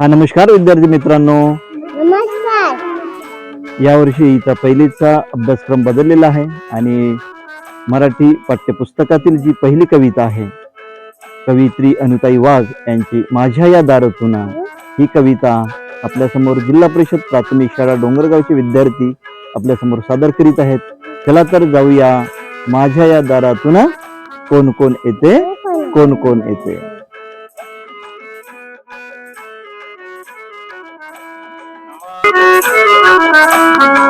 हा नमस्कार विद्यार्थी मित्रांनो. नमस्कार. यावर्षी इथं पहिलीचा अभ्यासक्रम बदललेला आहे आणि मराठी पाठ्यपुस्तकातील जी पहिली कविता आहे कवित्री अनुताई वाघ यांची माझ्या या दारातून ही कविता आपल्यासमोर जिल्हा परिषद प्राथमिक शाळा डोंगरगावचे विद्यार्थी आपल्यासमोर सादर करीत आहेत. चला तर जाऊया माझ्या या दारातून कोण कोण येते कोण कोण येते? Thank you.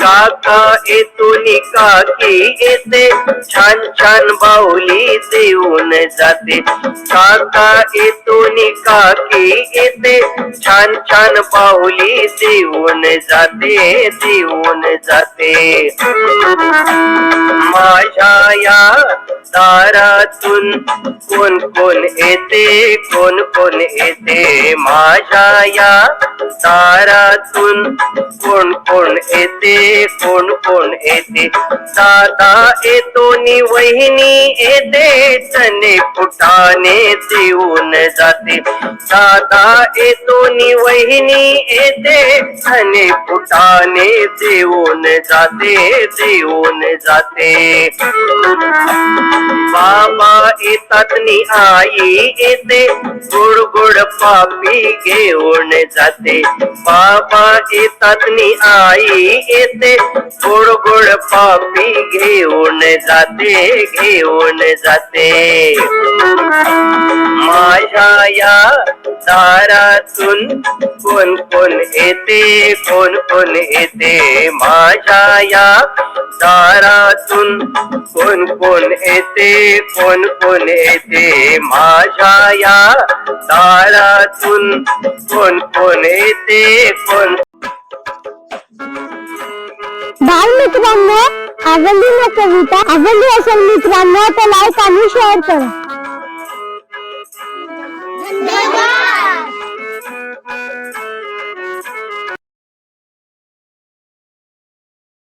काका येतो काकी येते. छान छान बाहुली देऊन जाते. काका येतो काकी येते. छान छान बाहुली देऊन जाते देऊन जाते. माझ्या या दारातून कोण कोण येते कोण कोण येते? माझ्या या दारातून कोण कोण येते कोण कोण येते? दादा येतो नि वहिनी येते चने फुटाने देऊन जाते. दादा येतो नि वहिनी येते चने फुटाने देऊन जाते देऊन जाते. बाबा येतात नि आई येते. गुड गोड पापी घेऊन जाते. बाबा येतात नि आई येते. गुड गोड पापी घेऊन जाते घेऊन जाते. माझ्या या दारातून कोण कोण येते कोण कोण येते? माझ्या या दारातून कोण कोण येते कोण कोण येते? माझ्या या दारातून कोण कोण येते कोण बाल मित्रांनो आवडली ना कविता? आवडली असेल मित्रांनो तर लाईक आणि शेअर करा.